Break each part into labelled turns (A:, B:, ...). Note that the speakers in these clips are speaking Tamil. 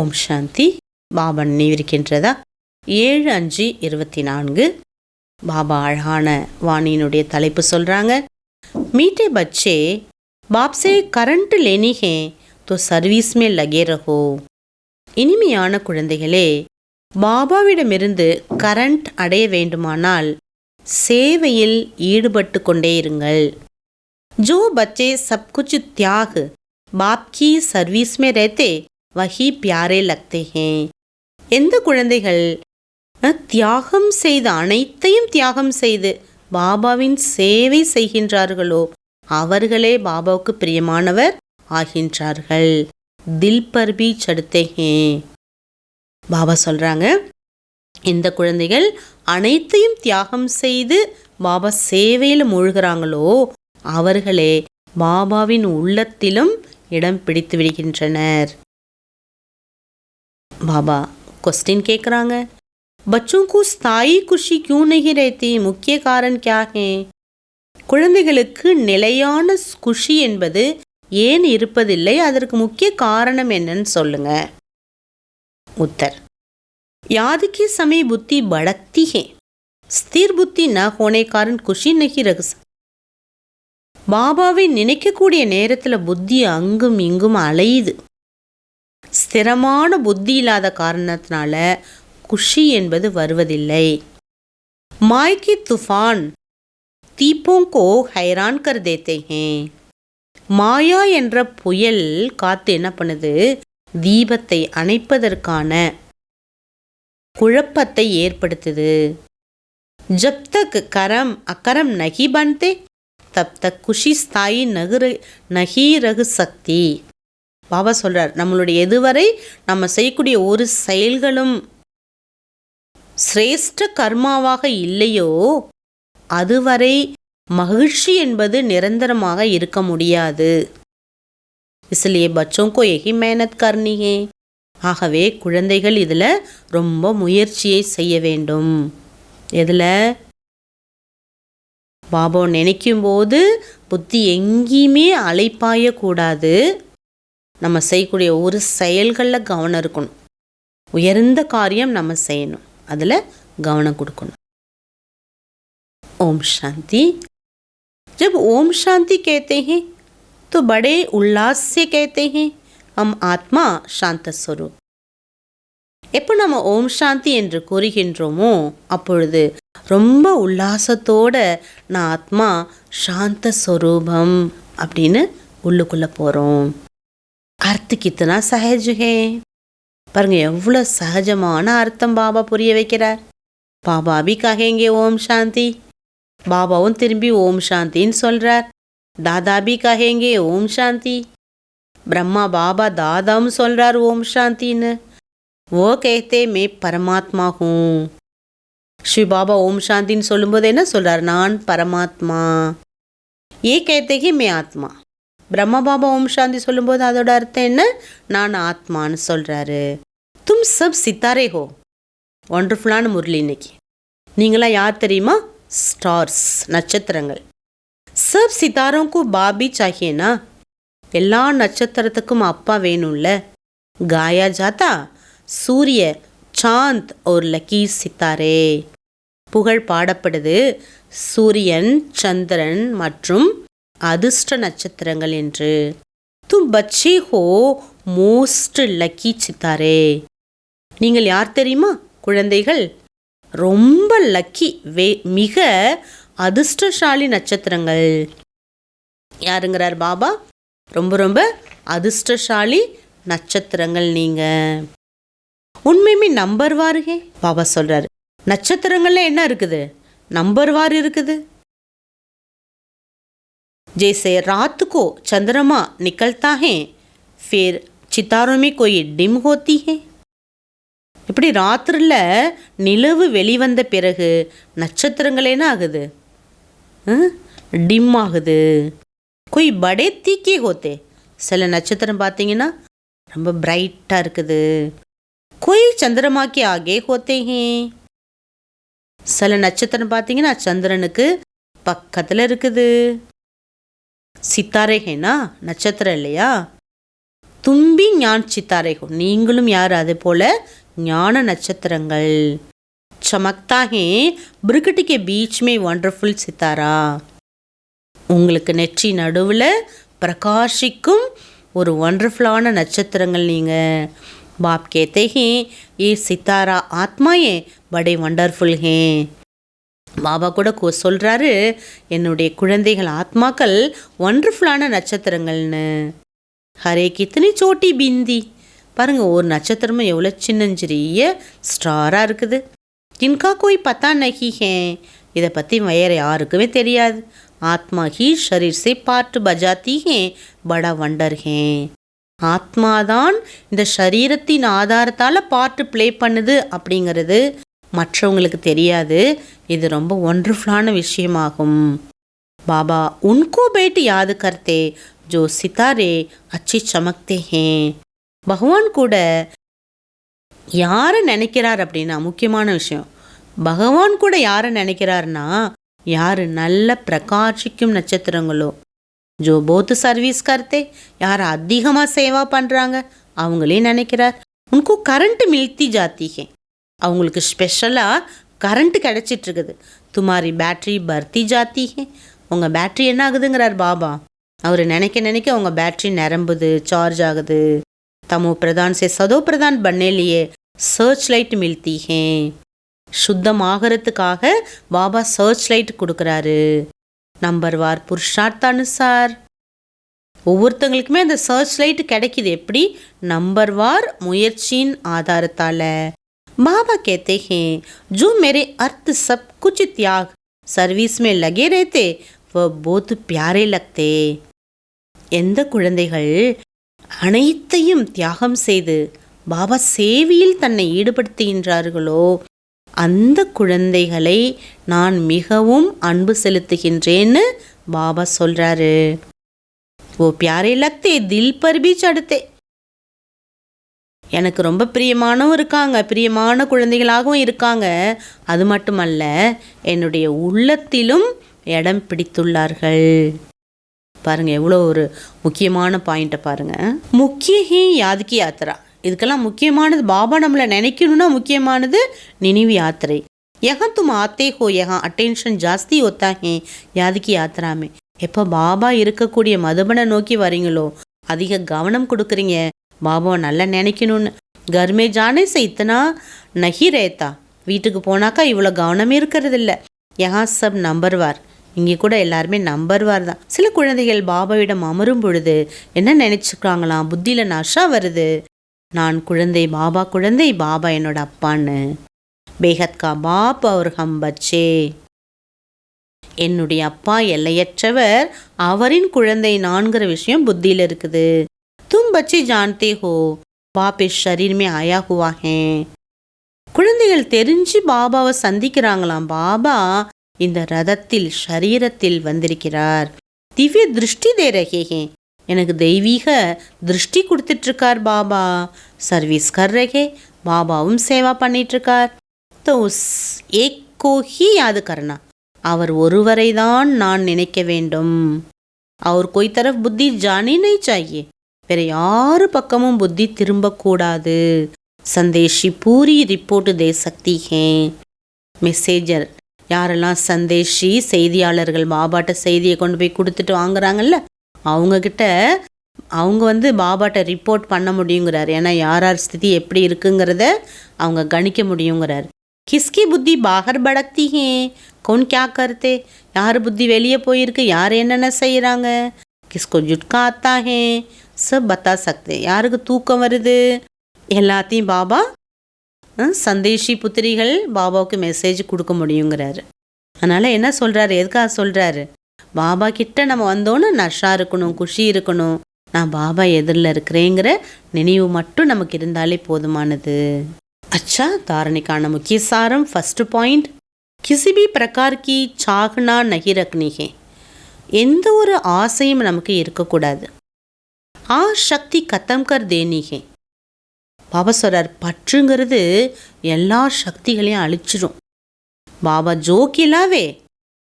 A: ஓம் சாந்தி. பாபா நினைவிருக்கின்றதா ஏழு அஞ்சு இருபத்தி நான்கு. பாபா அழகான வாணியினுடைய தலைப்பு சொல்கிறாங்க மீட்டே பச்சே பாப்சே கரண்ட் லேனி தோ சர்வீஸ் மே லகே ரஹோ. இனிமையான குழந்தைகளே பாபாவிடமிருந்து கரண்ட் அடைய வேண்டுமானால் சேவையில் ஈடுபட்டு கொண்டே இருங்கள். ஜோ பச்சே சப்குச்சு தியாகு பாப்கி சர்வீஸ்மே ரேத்தே வஹி பியாரே லக்தே எந்த குழந்தைகள் தியாகம் செய்து அனைத்தையும் தியாகம் செய்து பாபாவின் சேவை செய்கின்றார்களோ அவர்களே பாபாவுக்கு பிரியமானவர் ஆகின்றார்கள். தில் பர் பி பாபா சொல்கிறாங்க இந்த குழந்தைகள் அனைத்தையும் தியாகம் செய்து பாபா சேவையில் மூழ்கிறாங்களோ அவர்களே பாபாவின் உள்ளத்திலும் இடம் பிடித்து விடுகின்றனர். பாபா क्वेश्चन கேட்குறாங்க बच्चों को स्थायी खुशी क्यों नहीं रहती मुख्य कारण क्या है குழந்தைகளுக்கு நிலையான குஷி என்பது ஏன் இருப்பதில்லை அதற்கு முக்கிய காரணம் என்னன்னு சொல்லுங்க उत्तर याद के समय बुद्धि भड़कती है स्थिर बुद्धि न होने कारण खुशी नहीं रह सकती பாபாவை நினைக்கக்கூடிய நேரத்தில் புத்தி அங்கும் இங்கும் அலையுது ஸ்திரமான புத்தி இல்லாத காரணத்தினால குஷி என்பது வருவதில்லை மாய்க்கு துஃபான் தீப்போं को हैरान कर देते हैं மாயா என்ற புயல் காத்து என்ன பண்ணுது தீபத்தை அணைப்பதற்கான குழப்பத்தை ஏற்படுத்துது ஜப் தக் கரம் அக்கரம் நகி பன்தே தப் தக் குஷி ஸ்தாயி நகுர நகி ரகு சக்தி பாபா சொல்கிறார் நம்மளுடைய எதுவரை நம்ம செய்யக்கூடிய ஒரு செயல்களும் சிரேஷ்ட கர்மாவாக இல்லையோ அதுவரை மகிழ்ச்சி என்பது நிரந்தரமாக இருக்க முடியாது. இசிலே பச்சோங்கோ எகி மேனத் கர்ணியே ஆகவே குழந்தைகள் இதில் ரொம்ப முயற்சியை செய்ய வேண்டும். இதில் பாபா நினைக்கும்போது புத்தி எங்கேயுமே அழைப்பாயக்கூடாது நம்ம செய்யக்கூடிய ஒரு செயல்களில் கவனம் இருக்கணும் உயர்ந்த காரியம் நம்ம செய்யணும் அதில் கவனம் கொடுக்கணும் ओम शांति जब ओम शांति कहते हैं तो बड़े उल्लास से कहते हैं हम आत्मा शांत स्वरूप எப்போ நம்ம ஓம் சாந்தி என்று கூறுகின்றோமோ அப்பொழுது ரொம்ப உல்லாசத்தோட நான் ஆத்மா சாந்த ஸ்வரூபம் அப்படின்னு உள்ளுக்குள்ளே போகிறோம் அர்த்த கித்தனா சஹஜ் ஹே பாருங்க எவ்வளோ சகஜமான அர்த்தம் பாபா புரிய வைக்கிறார். பாபா அபி கஹேங்கே ஓம் சாந்தி. பாபாவும் திரும்பி ஓம் சாந்தின்னு சொல்கிறார் தாதாபி கஹேங்கே ஓம் சாந்தி. பிரம்மா பாபா தாதாவும் சொல்கிறார் ஓம் சாந்தின்னு. ஓ கேத்தே மே பரமாத்மா ஹூம் ஸ்ரீ பாபா ஓம் சாந்தின்னு சொல்லும்போது என்ன சொல்கிறார் நான் பரமாத்மா. ஏ கேத்தேகி மே ஆத்மா. பிரம்ம பாபா ஓம் சாந்தி சொல்லும்போது அதோட அர்த்தம் என்ன? நான் ஆத்மான்னு சொல்கிறாரு தும் சப் சித்தாரே ஹோ. ஒண்டர்ஃபுல்லான முரளி இன்னைக்கு. நீங்களாம் யார் தெரியுமா? ஸ்டார்ஸ் நட்சத்திரங்கள். சப் சித்தாரோக்கும் பாபி சாஹியனா? எல்லா நட்சத்திரத்துக்கும் அப்பா வேணும்ல. காயா ஜாத்தா? சூரிய சாந்த் ஒரு லக்கி சித்தாரே. புகழ் பாடப்படுது. சூரியன் சந்திரன் மற்றும் அதிர்ஷ்ட நட்சத்திரங்கள் என்று. தும் பச்சே ஹோ மோஸ்ட் லக்கி சித்தாரே. நீங்கள் யார் தெரியுமா? குழந்தைகள். ரொம்ப லக்கி வே மிக அதிர்ஷ்டசாலி நட்சத்திரங்கள். யாருங்கிறார் பாபா? ரொம்ப ரொம்ப அதிர்ஷ்டசாலி நட்சத்திரங்கள் நீங்கள் உண்மையுமே நம்பர் வாருகே பாபா சொல்கிறாரு நட்சத்திரங்கள்ல என்ன இருக்குது? நம்பர் வார் இருக்குது. जैसे रात को चंद्रमा निकलता है फिर चितारों में कोई डिम होती है இப்படி ராத்திரில நிலவு வெளிவந்த பிறகு நட்சத்திரங்கள் என்ன ஆகுது டிம் ஆகுது கொய் படே தீக்கே ஹோத்தே சில நட்சத்திரம் பார்த்தீங்கன்னா ரொம்ப பிரைட்டாக இருக்குது கொய் சந்திரமாக்கி ஆகே ஹோத்தே ஹே சில நட்சத்திரம் பார்த்தீங்கன்னா சந்திரனுக்கு பக்கத்தில் இருக்குது சித்தாரே ஹேனா நட்சத்திரம் இல்லையா தும்பி ஞான் சித்தாரைகள் நீங்களும் யார் அது போல ஞான நட்சத்திரங்கள் चमकता है ब्रिकट के बीच में वंडरफुल सितारा உங்களுக்கு நெற்றி நடுவில் பிரகாஷிக்கும் ஒரு ஒண்டர்ஃபுல்லான நட்சத்திரங்கள் நீங்கள் பாப் கேத்தே ஹே ஏ சித்தாரா ஆத்மாயே படே வண்டர்ஃபுல் ஹே பாபா கூட சொல்கிறாரு என்னுடைய குழந்தைகள் ஆத்மாக்கள் ஒண்டர்ஃபுல்லான நட்சத்திரங்கள்னு. ஹரே கித்தனி சோட்டி பிந்தி. பாருங்கள் ஒரு நட்சத்திரமும் எவ்வளோ சின்னஞ்சிறிய ஸ்டாராக இருக்குது. இன்கா கோய் பத்தா நகி ஹே. இதை பற்றி வேற யாருக்குமே தெரியாது. ஆத்மா ஹி ஷரீர் சே பாட்டு பஜாத்தி ஹே. படா வண்டர் ஹே. ஆத்மாதான் இந்த சரீரத்தின் ஆதாரத்தால் பாட்டு ப்ளே பண்ணுது அப்படிங்கிறது மற்றவங்களுக்கு தெரியாது. இது ரொம்ப ஒண்டர்ஃபுல்லான விஷயமாகும். பாபா உன்கோ பேட்டு யாது கர்த்தே? ஜோ சித்தாரே அச்சி சமக்தே ஹே. பகவான் கூட யாரை நினைக்கிறார் அப்படின்னா முக்கியமான விஷயம். பகவான் கூட யாரை நினைக்கிறாருன்னா யார் நல்ல பிரகாஷிக்கும் நட்சத்திரங்களோ. ஜோ போத்து சர்வீஸ் கர்த்தே யார் அதிகமாக சேவா பண்ணுறாங்க அவங்களே நினைக்கிறார். உனக்கு கரண்ட் மில்த்தி ஜாத்தி ஹே. அவங்களுக்கு ஸ்பெஷலாக கரண்ட்டு கிடச்சிட்ருக்குது துமாரி பேட்ரி பர்த்தி ஜாத்தி. உங்கள் பேட்ரி என்ன ஆகுதுங்கிறார் பாபா. அவர் நினைக்க நினைக்க அவங்க பேட்ரி நிரம்புது சார்ஜ் ஆகுது. தமோ பிரதான் சே சதோ பிரதான் பண்ணேலியே சர்ச் லைட் மில்த்தி ஹே சுத்தம் ஆகிறதுக்காக பாபா சர்ச் லைட் கொடுக்குறாரு. நம்பர் வார் புருஷார்த்தானு சார். ஒவ்வொருத்தங்களுக்குமே அந்த சர்ச் லைட் கிடைக்கிது. எப்படி? நம்பர் வார் முயற்சியின் ஆதாரத்தால். பாபா कहते हैं जो मेरे अर्थ सब कुछ त्याग सर्विस में लगे रहते वह बहुत प्यारे लगते எந்த குழந்தைகள் அனைத்தையும் தியாகம் செய்து பாபா சேவையில் தன்னை ஈடுபடுத்துகின்றார்களோ அந்த குழந்தைகளை நான் மிகவும் அன்பு செலுத்துகின்றேன்னு பாபா சொல்றாரு ஓ பியாரே லக்தே தில் பர் பி சடுத்தே எனக்கு ரொம்ப பிரியமானவும் இருக்காங்க பிரியமான குழந்தைகளாகவும் இருக்காங்க அது மட்டுமல்ல என்னுடைய உள்ளத்திலும் இடம் பிடித்துள்ளார்கள் பாருங்க எவ்வளோ ஒரு முக்கியமான பாயிண்ட்டை பாருங்க முக்கிய ஹி யாதுக்கி யாத்திரா இதுக்கெல்லாம் முக்கியமானது பாபா நம்மளை நினைக்கணும்னா முக்கியமானது நினைவு யாத்திரை यहाँ तुम आते हो यहाँ अटेंशन जास्ती होता है யாதுக்கி யாத்திராமே எப்போ பாபா இருக்கக்கூடிய மதுபனை நோக்கி வரீங்களோ அதிக கவனம் கொடுக்குறீங்க பாபா நல்லா நினைக்கணும்னு. கர்மே ஜானே சே இத்தனா நஹி ரேத்தா. வீட்டுக்கு போனாக்கா இவ்வளோ கவனமே இருக்கிறதில்ல. யஹா சப் நம்பர்வார் இங்கே கூட எல்லாருமே நம்பர்வார் தான். சில குழந்தைகள் பாபாவிடம் அமரும் பொழுது என்ன நினைச்சுக்கிறாங்களாம் புத்தியில் நஷா வருது. நான் குழந்தை பாபா குழந்தை பாபா என்னோட அப்பான்னு. பேகத்கா பாப் அவர் ஹம் பச்சே என்னுடைய அப்பா எல்லையற்றவர். அவரின் குழந்தை நான்கிற விஷயம் புத்தியில் இருக்குது. தும் பச்சே ஜான்தே ஹோ பாப் இஸ் ஷரீர் மே ஆயா ஹுவா ஹே குழந்தைகள் தெரிஞ்சு பாபாவை சந்திக்கிறாங்களாம் பாபா இந்த ரதத்தில் ஷரீரத்தில் வந்திருக்கிறார் திவ்ய திருஷ்டி தே ரஹே ஹே எனக்கு தெய்வீக திருஷ்டி கொடுத்துட்டு இருக்கார் பாபா சர்வீஸ் கர் ரஹே பாபாவும் சேவா பண்ணிட்டு இருக்கார் तो उस एक को ही याद करना அவர் ஒருவரை தான் நான் நினைக்க வேண்டும் அவர் कोई तरफ புத்தி जानी नहीं चाहिए வேற யாரு பக்கமும் புத்தி திரும்பக்கூடாது. சந்தேஷி பூரி पूरी रिपोर्ट दे மெசேஜர் யாரெல்லாம் சந்தேஷி செய்தியாளர்கள் பாபாட்ட செய்தியை கொண்டு போய் கொடுத்துட்டு வாங்குறாங்கல்ல அவங்கக்கிட்ட அவங்க வந்து பாபாட்ட ரிப்போர்ட் பண்ண முடியுங்கிறார். ஏன்னா யார் யார் ஸ்திதி எப்படி இருக்குங்கிறத அவங்க கணிக்க முடியுங்கிறார். கிஸ்கி புத்தி பாகர் படக்தி ஹே. கவுன் கே கருத்தே? யார் புத்தி வெளியே போயிருக்கு? யார் என்னென்ன செய்கிறாங்க கிஸ்கோ ஜுட்கா சப் பத்தா சக்தே யாருக்கு தூக்கம் வருது எல்லாத்தையும் பாபா அஹ், சந்தேஷி புத்திரிகள் பாபாவுக்கு மெசேஜ் கொடுக்க முடியுங்கிறாரு அதனால் என்ன சொல்கிறாரு எதுக்காக சொல்கிறாரு பாபா கிட்ட நம்ம வந்தோன்னு நஷா இருக்கணும் குஷி இருக்கணும் நான் பாபா எதிரில் இருக்கிறேங்கிற நினைவு மட்டும் நமக்கு இருந்தாலே போதுமானது अच्छा धारणे का मुख्य सारम फर्स्ट पॉइंट किसी भी प्रकार की चाहना नहीं रखनी है எந்த ஒரு ஆசையும் நமக்கு இருக்கக்கூடாது ஆ சக்தி கத்தம் கர் தேனிகே. பாபா பற்றுங்கிறது எல்லா சக்திகளையும் அழிச்சிடும் பாபா ஜோக்கிலாவே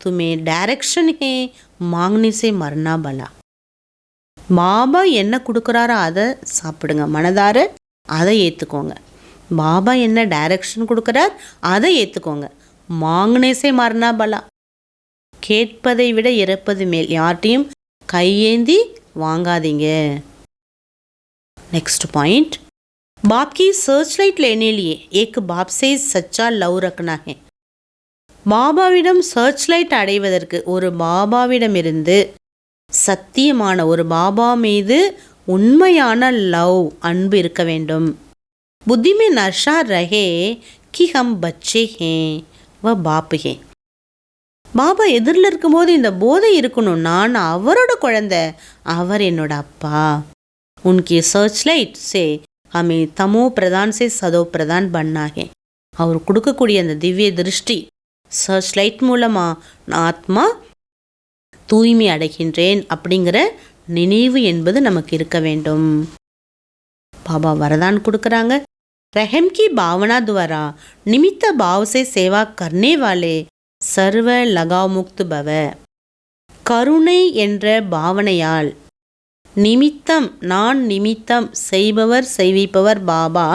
A: துமே டைரக்ஷன் ஹே மாங்னிசே மரணா பலா பாபா என்ன கொடுக்குறாரோ அதை சாப்பிடுங்க. மனதார அதை ஏற்றுக்கோங்க பாபா என்ன டைரக்ஷன் கொடுக்குறார் அதை ஏற்றுக்கோங்க மாங்கனேசே மரணா பலா கேட்பதை விட இறப்பது மேல். யார்ட்டையும் கையேந்தி வாங்காதீங்க नेक्स्ट पॉइंट बाप की सर्च लाइट लेने लिए एक बाप से सच्चा लव रखना है பாபாவிடம் சர்ச் லைட் அடைவதற்கு ஒரு பாபாவிடமிருந்து சத்தியமான ஒரு பாபா மீது உண்மையான லவ் அன்பு இருக்க வேண்டும் புத்தி में नशा रहे कि हम बच्चे हैं वह बाप हैं பாபா எதிரில் இருக்கும்போது இந்த போதை இருக்கணும் நான் அவரோட குழந்தை அவர் என்னோட அப்பா उनकी सर्च लाइट से हमें तमो प्रदान से सदो प्रदान बनना है அவர் கொடுக்கக்கூடிய அந்த திவ்ய திருஷ்டி சர்ச் லைட் மூலமாக நான் ஆத்மா தூய்மை அடைகின்றேன் அப்படிங்கிற நினைவு என்பது நமக்கு இருக்க வேண்டும் பாபா வரதான் கொடுக்குறாங்க रहम की भावना द्वारा निमित्त भाव से सेवा करने वाले சர்வ லகாவ் முக்து பவ கருணை என்ற பாவனையால் நிமித்தம் நான் நிமித்தம் செய்பவர் செய்விப்பவர் பாபா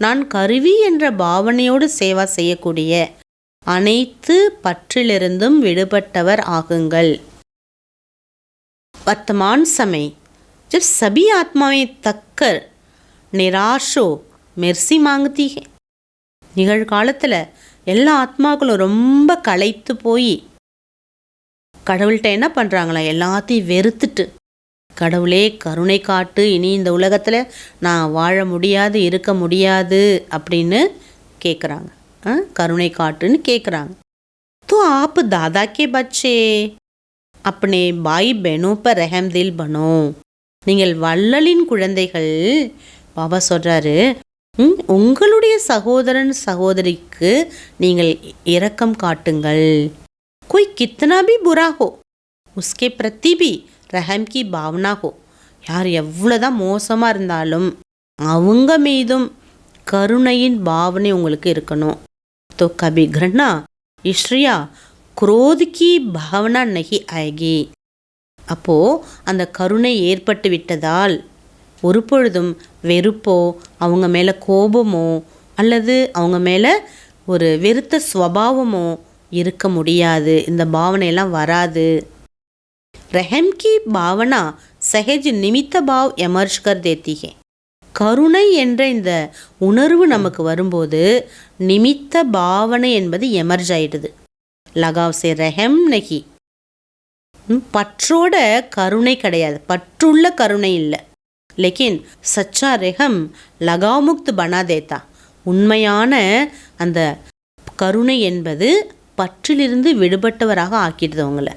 A: நான் கருவி என்ற பாவனையோடு சேவா செய்யக்கூடிய அனைத்து பற்றிலிருந்தும் விடுபட்டவர் ஆகுங்கள் वर्तमान समय जब सभी आत्माएं तक्कर निराशो மெர்சி மாங்குத்தி நிகழ்காலத்தில் எல்லா ஆத்மாக்களும் ரொம்ப களைத்து போய் கடவுள்கிட்ட என்ன பண்ணுறாங்களாம் எல்லாத்தையும் வெறுத்துட்டு கடவுளே கருணை காட்டு இனி இந்த உலகத்தில் நான் வாழ முடியாது இருக்க முடியாது அப்படின்னு கேட்குறாங்க கருணை காட்டுன்னு கேட்குறாங்க तो आप दादा के बच्चे अपने பாய் பெனோ पर रहम दिल बनो நீங்கள் வள்ளலின் குழந்தைகள் பாபா சொல்கிறாரு ம், உங்களுடைய சகோதரன் சகோதரிக்கு நீங்கள் இரக்கம் காட்டுங்கள் कोई कितना भी बुरा हो उसके प्रति भी रहम की भावना हो யார் எவ்வளோதான் மோசமாக இருந்தாலும் அவங்க மீதும் கருணையின் பாவனை உங்களுக்கு இருக்கணும் तो कभी घृणा ईश्रिया क्रोध की भावना नहीं आएगी அப்போ அந்த கருணை ஏற்பட்டு விட்டதால் ஒரு பொழுதும் வெறுப்போ அவங்க மேலே கோபமோ அல்லது அவங்க மேலே ஒரு வெறுத்த ஸ்வபாவமோ இருக்க முடியாது இந்த பாவனையெல்லாம் வராது रहम की भावना सहज निमित्त भाव एमर्ज कर देती है கருணை என்ற இந்த உணர்வு நமக்கு வரும்போது நிமித்த பாவனை என்பது எமர்ஜ் ஆயிடுது லகாவ் சே ரெஹம் நகி ம், பற்றோட கருணை கிடையாது பற்றுள்ள கருணை இல்லை லேக்கின் சச்சா ரெஹம் லகாவ் முக்த் பனா தேத்தா உண்மையான அந்த கருணை என்பது பற்றிலிருந்து விடுபட்டவராக ஆக்கிடுது அவங்கள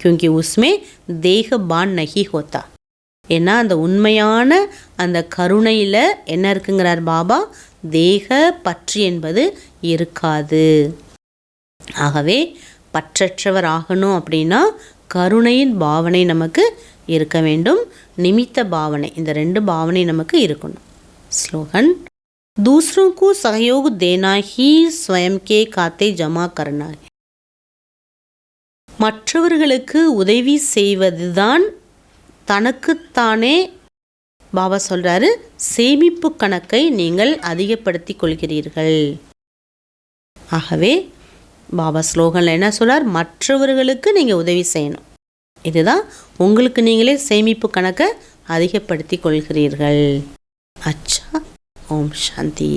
A: क्योंकि उसमें தேக பான் நகி ஹோத்தா ஏன்னா அந்த உண்மையான அந்த கருணையில் என்ன இருக்குங்கிறார் பாபா தேக பற்று என்பது இருக்காது ஆகவே பற்றற்றவர் ஆகணும் அப்படின்னா கருணையின் பாவனை நமக்கு இருக்க வேண்டும் நிமித்த பாவனை இந்த ரெண்டு பாவனை நமக்கு இருக்கணும் ஸ்லோகன் दूसरों को सहयोग देना ही स्वयं के खाते जमा करना है மற்றவர்களுக்கு உதவி செய்வதுதான் தனக்குத்தானே பாபா சொல்றாரு சேமிப்பு கணக்கை நீங்கள் அதிகப்படுத்திக் கொள்கிறீர்கள் ஆகவே பாபா ஸ்லோகனில் என்ன சொல்றார் மற்றவர்களுக்கு நீங்கள் உதவி செய்யணும் இதுதான் உங்களுக்கு நீங்களே சேமிப்பு கணக்கை அதிகப்படுத்தி கொள்கிறீர்கள். அச்சா ஓம் சாந்தி.